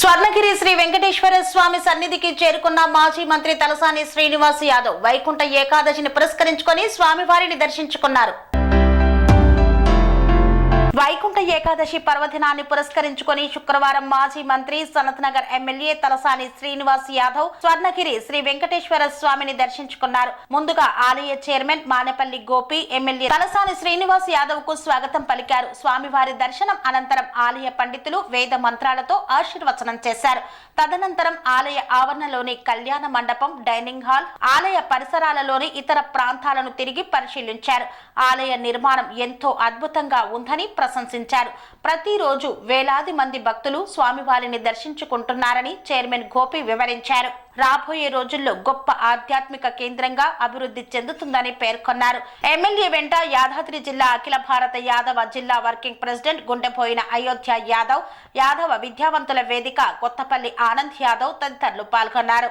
స్వర్ణగిరి శ్రీ వెంకటేశ్వర స్వామి సన్నిధికి చేరుకున్న మాజీ మంత్రి తలసాని శ్రీనివాస్ యాదవ్ వైకుంఠ ఏకాదశిని పురస్కరించుకొని స్వామివారిని దర్శించుకున్నారు. ఏకాదశి పర్వదినాన్ని పురస్కరించుకుని శుక్రవారం మాజీ మంత్రి సనత్ నగర్ ఎమ్మెల్యే తలసాని శ్రీనివాస్ యాదవ్ స్వర్ణగిరి శ్రీ వెంకటేశ్వర స్వామిని దర్శించుకున్నారు. ముందుగా ఆలయ చైర్మన్ మానేపల్లి గోపి ఎమ్మెల్యే తలసాని శ్రీనివాస్ యాదవ్కు స్వాగతం పలికారు. స్వామివారి దర్శనం అనంతరం ఆలయ పండితులు వేద మంత్రాలతో ఆశీర్వచనం చేశారు. తదనంతరం ఆలయ ఆవరణలోని కళ్యాణ మండపం డైనింగ్ హాల్ ఆలయ పరిసరాలలోని ఇతర ప్రాంతాలను తిరిగి పరిశీలించారు. ఆలయ నిర్మాణం ఎంతో అద్భుతంగా ఉందని ప్రశంసించారు. ప్రతిరోజు వేలాది మంది భక్తులు స్వామివారిని దర్శించుకుంటున్నారని చైర్మన్ గోపి వివరించారు. రాబోయే రోజుల్లో గొప్ప ఆధ్యాత్మిక కేంద్రంగా అభివృద్ధి చెందుతుందని పేర్కొన్నారు. ఎమ్మెల్యే వెంట యాదాద్రి జిల్లా అఖిల భారత యాదవ జిల్లా వర్కింగ్ ప్రెసిడెంట్ గుండెపోయిన అయోధ్య యాదవ్ యాదవ విద్యావంతుల వేదిక కొత్తపల్లి ఆనంద్ యాదవ్ తదితరులు పాల్గొన్నారు.